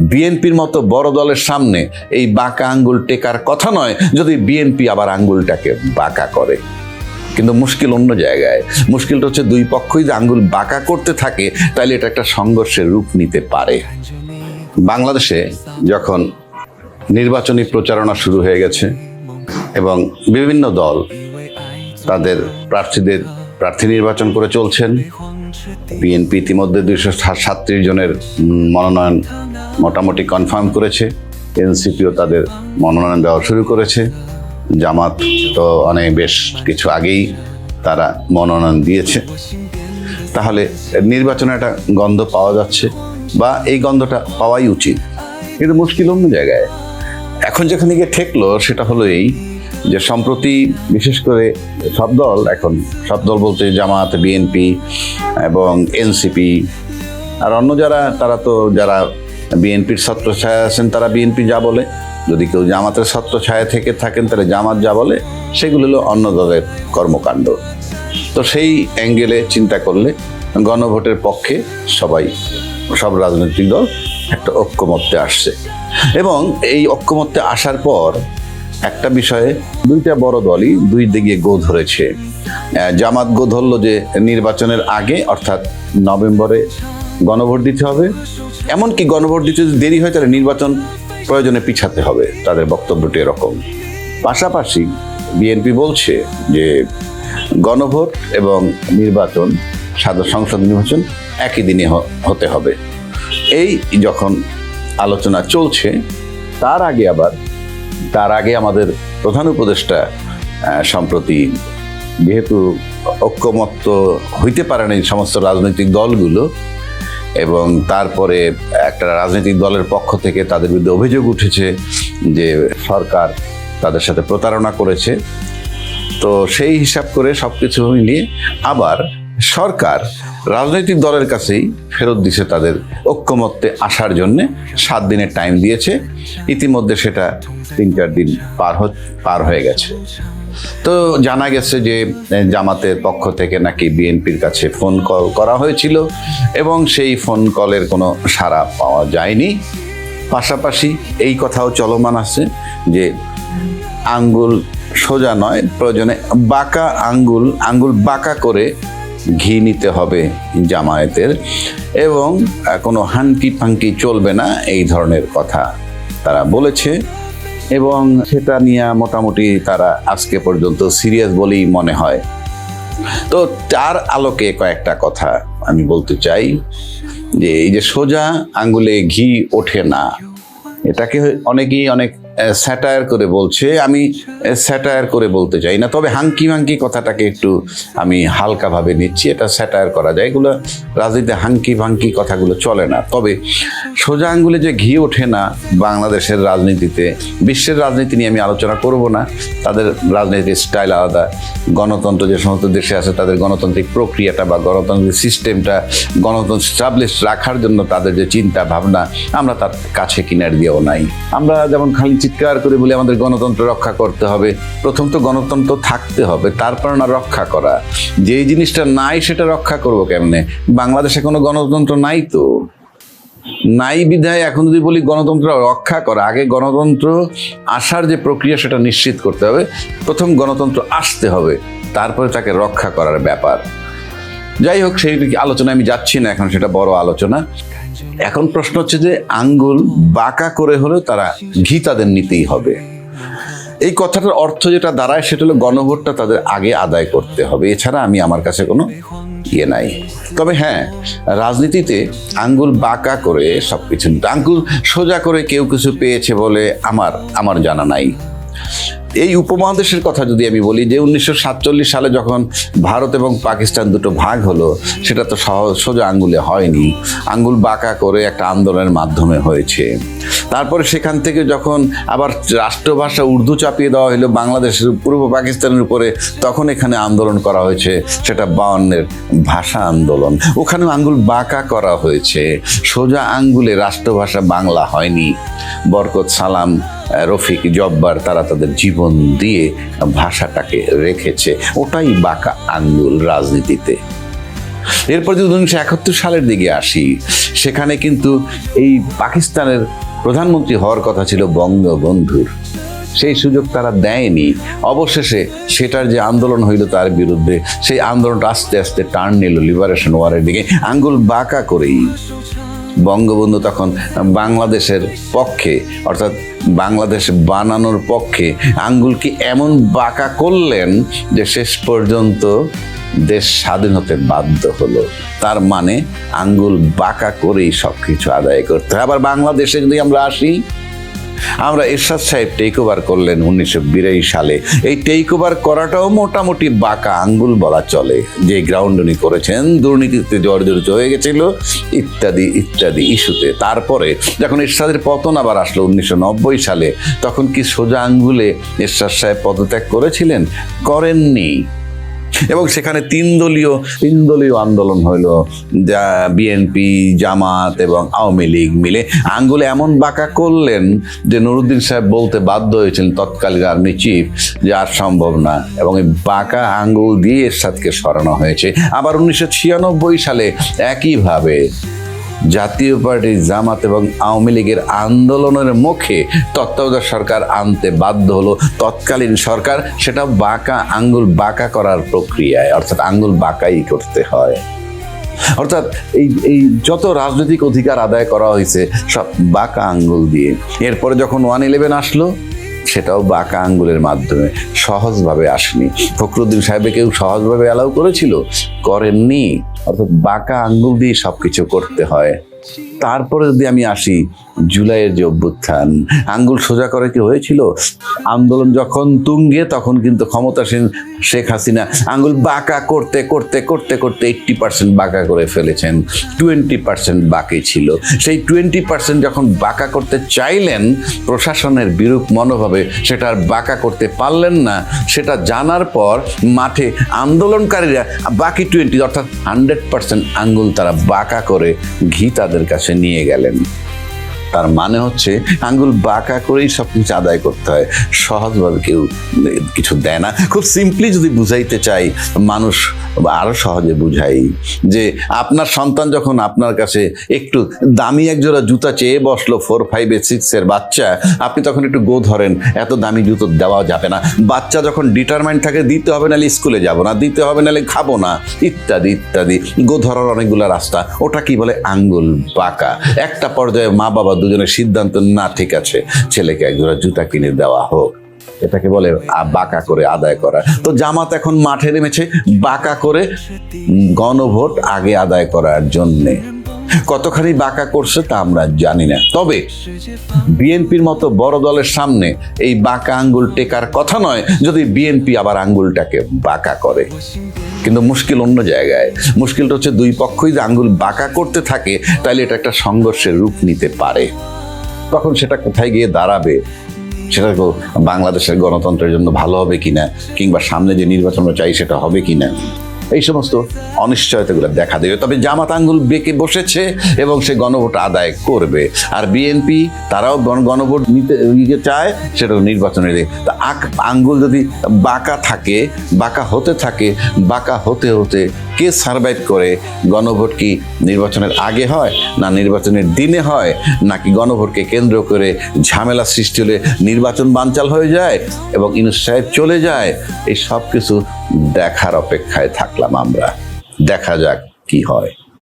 বিএনপির মতো বড় দলের সামনে এই বাঁকা আঙ্গুল টেকার কথা নয় যদি বিএনপি আবার আঙ্গুলটাকে বাঁকা করে। কিন্তু মুশকিল অন্য জায়গায়। মুশকিলটা হচ্ছে দুই পক্ষই যে আঙ্গুল বাঁকা করতে থাকে তাহলে এটা একটা সংঘর্ষের রূপ নিতে পারে। বাংলাদেশে যখন নির্বাচনী প্রচারণা শুরু হয়ে গেছে এবং বিভিন্ন দল তাদের প্রার্থীদের প্রার্থী নির্বাচন করে চলছেন। বিএনপি ইতিমধ্যে দুইশো সাতত্রিশ জনের মনোনয়ন মোটামুটি কনফার্ম করেছে। এনসিপিও তাদের মনোনয়ন দেওয়া শুরু করেছে। জামাত তো অনেক বেশ কিছু আগেই তারা মনোনয়ন দিয়েছে। তাহলে নির্বাচনে একটা গন্ধ পাওয়া যাচ্ছে বা এই গন্ধটা পাওয়াই উচিত। কিন্তু মুশকিল অন্য জায়গায়। এখন যেখানে গিয়ে ঠেকলো সেটা হলো এই যে সম্প্রতি বিশেষ করে সব দল এখন, সব দল বলতে জামাত, বিএনপি এবং এনসিপি আর অন্য যারা, তারা তো যারা বিএনপির ছত্র ছায়া আছেন, তারা বিএনপি যা বলে। যদি কেউ জামাতের ছত্র ছায়া থেকে থাকেন, তাহলে জামাত যা বলে, সেগুলো হলো অন্য দলের কর্মকাণ্ড। তো সেই অ্যাঙ্গেলে চিন্তা করলে গণভোটের পক্ষে সবাই, সব রাজনৈতিক দল একটা ঐক্যমত্যে আসছে। এবং এই ঐক্যমত্যে আসার পর একটা বিষয়ে দুইটা বড় দলই দুই দিকে গো ধরেছে। জামাত গো ধরলো যে নির্বাচনের আগে, অর্থাৎ নভেম্বরে গণভোট দিতে হবে। এমনকি গণভোট দিতে যদি দেরি হয়, তাহলে নির্বাচন প্রয়োজনে পিছাতে হবে। তাদের বক্তব্যটি এরকম। পাশাপাশি বিএনপি বলছে যে গণভোট এবং নির্বাচন, সাধারণ সংসদ নির্বাচন একই দিনে হতে হবে। এই যখন আলোচনা চলছে, তার আগে আবার তার আগে আমাদের প্রধান উপদেষ্টা সম্প্রতি যেহেতু ঐক্যমত্য হইতে পারে না এই সমস্ত রাজনৈতিক দলগুলো এবং তারপরে একটা রাজনৈতিক দলের পক্ষ থেকে তাদের বিরুদ্ধে অভিযোগ উঠেছে যে সরকার তাদের সাথে প্রতারণা করেছে। তো সেই হিসাব করে সব কিছু নিয়ে আবার সরকার রাজনৈতিক দলের কাছেই ফেরত দিছে তাদের ঐক্যমত্যে আসার জন্য সাত দিনের টাইম দিয়েছে। ইতিমধ্যে সেটা তিন চার দিন পার হ- পার হয়ে গেছে। তো জানা গেছে যে জামাতের পক্ষ থেকে নাকি বিএনপির কাছে ফোন কল করা হয়েছিল এবং সেই ফোন কলের কোনো সাড়া পাওয়া যায়নি। পাশাপাশি এই কথাও চলমান আছে যে, আঙ্গুল সোজা নয়, প্রয়োজনে বাঁকা আঙ্গুল আঙ্গুল বাঁকা করে ঘি নিতে হবে জামায়াতের এবং কোনো হানকি ফাঙ্কি চলবে না এই ধরনের কথা তারা বলেছে এবং সেটা নিয়ে মোটামুটি তারা আজকে পর্যন্ত সিরিয়াস বলেই মনে হয়। তো তার আলোকে কয়েকটা কথা আমি বলতে চাই যে এই যে সোজা আঙ্গুলে ঘি ওঠে না, এটাকে অনেকেই অনেক স্যাটায়ার করে বলছে, আমি স্যাটায়ার করে বলতে চাই না। তবে হাঙ্কি মাঙ্কি কথাটাকে একটু আমি হালকাভাবে নিচ্ছি, এটা স্যাটায়ার করা যায়। এগুলো রাজনীতিতে হাঙ্কি ভাঙ্কি কথাগুলো চলে না। তবে সোজা আঙ্গুলে যে ঘি ওঠে না বাংলাদেশের রাজনীতিতে, বিশ্বের রাজনীতি নিয়ে আমি আলোচনা করব না। তাদের রাজনীতির স্টাইল আলাদা। গণতন্ত্র যে সমস্ত দেশে আছে, তাদের গণতান্ত্রিক প্রক্রিয়াটা বা গণতান্ত্রিক সিস্টেমটা গণতন্ত্র স্টাবলিশ রাখার জন্য তাদের যে চিন্তা ভাবনা, আমরা তার কাছে কিনার দিয়েও নাই। আমরা যেমন খালি চিৎকার করে বলি আমাদের গণতন্ত্র রক্ষা করতে হবে। প্রথম তো গণতন্ত্র থাকতে হবে, তারপর না রক্ষা করা। যেই জিনিসটা নাই সেটা রক্ষা করব কেমনে? বাংলাদেশে কোনো গণতন্ত্র নাই তো। নাই বিধায় এখন যদি বলি গণতন্ত্র রক্ষা করা, আগে গণতন্ত্র আসার যে প্রক্রিয়া সেটা নিশ্চিত করতে হবে। প্রথম গণতন্ত্র আসতে হবে, তারপরে তাকে রক্ষা করার ব্যাপার। যাই হোক, সেই আলোচনায় আমি যাচ্ছি না এখন, সেটা বড় আলোচনা। এখন প্রশ্ন হচ্ছে যে আঙ্গুল বাঁকা করে হলেও তারা ঘি তাদের নিতেই হবে। এই কথাটার অর্থ যেটা দাঁড়ায় সেটা হলো গণভোটটা তাদের আগে আদায় করতে হবে। এছাড়া আমি আমার কাছে কোনো ইয়ে নাই। তবে হ্যাঁ রাজনীতিতে আঙ্গুল বাঁকা করে সব কিছু আঙ্গুল সোজা করে কেউ কিছু পেয়েছে বলে আমার আমার জানা নাই। এই উপমহাদেশের কথা যদি আমি বলি, যে উনিশশো সাতচল্লিশ সালে যখন ভারত এবং পাকিস্তান দুটো ভাগ হলো, সেটা তো সহজ সোজা আঙ্গুলে হয়নি। আঙ্গুল বাঁকা করে একটা আন্দোলনের মাধ্যমে হয়েছে। তারপরে সেখান থেকে যখন আবার রাষ্ট্রভাষা উর্দু চাপিয়ে দেওয়া হলো বাংলাদেশের পূর্ব পাকিস্তানের উপরে, তখন এখানে আন্দোলন করা হয়েছে, সেটা বাউন্নের ভাষা আন্দোলন। ওখানেও আঙ্গুল বাঁকা করা হয়েছে। সোজা আঙ্গুলে রাষ্ট্রভাষা বাংলা হয়নি। বরকত সালাম রফিক জব্বার তারা তাদের জীবন দিয়ে ভাষাটাকে রেখেছে। ওটাই বাঁকা আঙ্গুল রাজনীতিতে। এরপর যদি উনিশশো একাত্তর সালের দিকে আসি, সেখানে কিন্তু এই পাকিস্তানের প্রধানমন্ত্রী হওয়ার কথা ছিল বঙ্গবন্ধুর। সেই সুযোগ তারা দেয়নি। অবশেষে সেটার যে আন্দোলন হইল তার বিরুদ্ধে, সেই আন্দোলনটা আস্তে আস্তে টার্ন নিল লিবারেশন ওয়ারের দিকে। আঙ্গুল বাঁকা করেই। বঙ্গবন্ধু তখন বাংলাদেশের পক্ষে, অর্থাৎ বাংলাদেশ বানানোর পক্ষে আঙ্গুলকে এমন বাঁকা করলেন যে শেষ পর্যন্ত দেশ স্বাধীন হতে বাধ্য হলো। তার মানে আঙ্গুল বাঁকা করেই সব কিছু আদায় করতে হয়। আবার বাংলাদেশে যদি আমরা আসি আমরা এরশাদ সাহেব টেক ওভার করলেন উনিশশো বিরাশি সালে। এই টেক ওভার করাটাও মোটামুটি বাঁকা আঙ্গুল বলা চলে। যে গ্রাউন্ড উনি করেছেন, দুর্নীতিতে জর্জরিত হয়ে গেছিল, ইত্যাদি ইত্যাদি ইস্যুতে। তারপরে যখন এরশাদের পতন আবার আসলো উনিশশো নব্বই সালে, তখন কি সোজা আঙ্গুলে এরশাদ সাহেব পদত্যাগ করেছিলেন? করেননি। এবং সেখানে তিন দলীয় তিন দলীয় আন্দোলন হইল, যা বিএনপি জামাত এবং আওয়ামী লীগ মিলে। আঙ্গুলে এমন বাঁকা করলেন যে নুরুদ্দিন সাহেব বলতে বাধ্য হয়েছিলেন তৎকালীন আর্মি চিফ যে আর সম্ভব না, এবং এই বাঁকা আঙ্গুল দিয়ে এরশাদকে সরানো হয়েছে। আবার উনিশশো ছিয়ানব্বই সালে একইভাবে জাতীয় পার্টি জামাত এবং আওয়ামী লীগের আন্দোলনের মুখে তত্ত্বাবধায়ক সরকার আনতে বাধ্য হলো তৎকালীন সরকার। সেটা বাঁকা, আঙ্গুল বাঁকা করার প্রক্রিয়ায়, অর্থাৎ আঙ্গুল বাঁকাই করতে হয়। অর্থাৎ এই এই যত রাজনৈতিক অধিকার আদায় করা হয়েছে, সব বাঁকা আঙ্গুল দিয়ে। এরপরে যখন ওয়ান ইলেভেন আসলো সেটাও বাঁকা আঙ্গুলের মাধ্যমে। সহজভাবে আসেনি। ফখরুদ্দিন সাহেবে কেউ সহজভাবে অ্যালাউ করেছিল, করেননি। অর্থাৎ বাঁকা আঙ্গুল দিয়ে সব কিছু করতে হয়। তারপরে যদি আমি আসি জুলাইয়ের যে অভ্যুত্থান, আঙ্গুল সোজা করে কি হয়েছিল? আন্দোলন যখন তুঙ্গে, তখন কিন্তু ক্ষমতাসীন শেখ হাসিনা আঙ্গুল বাঁকা করতে করতে করতে করতে এইট্টি পার্সেন্ট বাঁকা করে ফেলেছেন। টোয়েন্টি পার্সেন্ট বাকি ছিল। সেই টোয়েন্টি পার্সেন্ট যখন বাঁকা করতে চাইলেন, প্রশাসনের বিরূপ মনোভাবে সেটা আর বাঁকা করতে পারলেন না। সেটা জানার পর মাঠে আন্দোলনকারীরা বাকি টোয়েন্টি অর্থাৎ হান্ড্রেড পার্সেন্ট আঙ্গুল তারা বাঁকা করে ঘি কাছে নিয়ে গেলেন তার মানে হচ্ছে আঙ্গুল বাঁকা করেই সব কিছু আদায় করতে হয়। সহজভাবে কেউ কিছু দেয় না। খুব সিম্পলি যদি বুঝাইতে চাই, মানুষ আরও সহজে বুঝাই যে আপনার সন্তান যখন আপনার কাছে একটু দামি এক জোড়া জুতা চেয়ে বসল ফোর ফাইভে সিক্সের বাচ্চা, আপনি তখন একটু গো ধরেন, এত দামি জুতো দেওয়া যাবে না। বাচ্চা যখন ডিটারমাইন্ড থাকে, দিতে হবে নাহলে স্কুলে যাব না, দিতে হবে নাহলে খাব না, ইত্যাদি ইত্যাদি। গো ধরার অনেকগুলো রাস্তা, ওটা কি বলে? আঙ্গুল বাঁকা। একটা পর্যায়ে মা বাবা দুজনের সিদ্ধান্ত না ঠিক আছে, ছেলেকে একজোড়া জুতা কিনে দেওয়া হোক। এটাকে বলে বাঁকা করে আদায় করা। তো জামাত এখন মাঠে নেমেছে, বাঁকা করে গণভোট আগে আদায় করার জন্যে। কতখানি বাঁকা করছে তা আমরা জানি না। তবে বিএনপির মতো বড় দলের সামনে এই বাঁকা আঙ্গুল টেকার কথা নয় যদি বিএনপি আবার আঙ্গুলটাকে বাঁকা করে। কিন্তু মুশকিল অন্য জায়গায়। মুশকিলটা হচ্ছে দুই পক্ষই যে আঙ্গুল বাঁকা করতে থাকে তাহলে এটা একটা সংঘর্ষের রূপ নিতে পারে। তখন সেটা কোথায় গিয়ে দাঁড়াবে? সেটা বাংলাদেশের গণতন্ত্রের জন্য ভালো হবে কিনা, কিংবা সামনে যে নির্বাচনটা চাই সেটা হবে কিনা? এই সমস্ত অনিশ্চয়তাগুলো দেখা দেবে। তবে জামাত আঙ্গুল বেঁকে বসেছে এবং সে গণভোট আদায় করবে। আর বিএনপি, তারাও গণ- গণভোট নিতে নিতে চায়, সেটা নির্বাচনে তা আঙ্গুল যদি বাঁকা থাকে, বাঁকা হতে থাকে, বাঁকা হতে হতে কে সার্ভাইভ করে? গণভোট কি নির্বাচনের আগে হয় না নির্বাচনের দিনে হয়? নাকি গণভোটকে কেন্দ্র করে ঝামেলা সৃষ্টি হলে নির্বাচন বানচাল হয়ে যায় এবং ইনুস সাহেব চলে যায়? এই সব কিছু দেখার অপেক্ষায় থাকলাম আমরা। দেখা যাক কি হয়।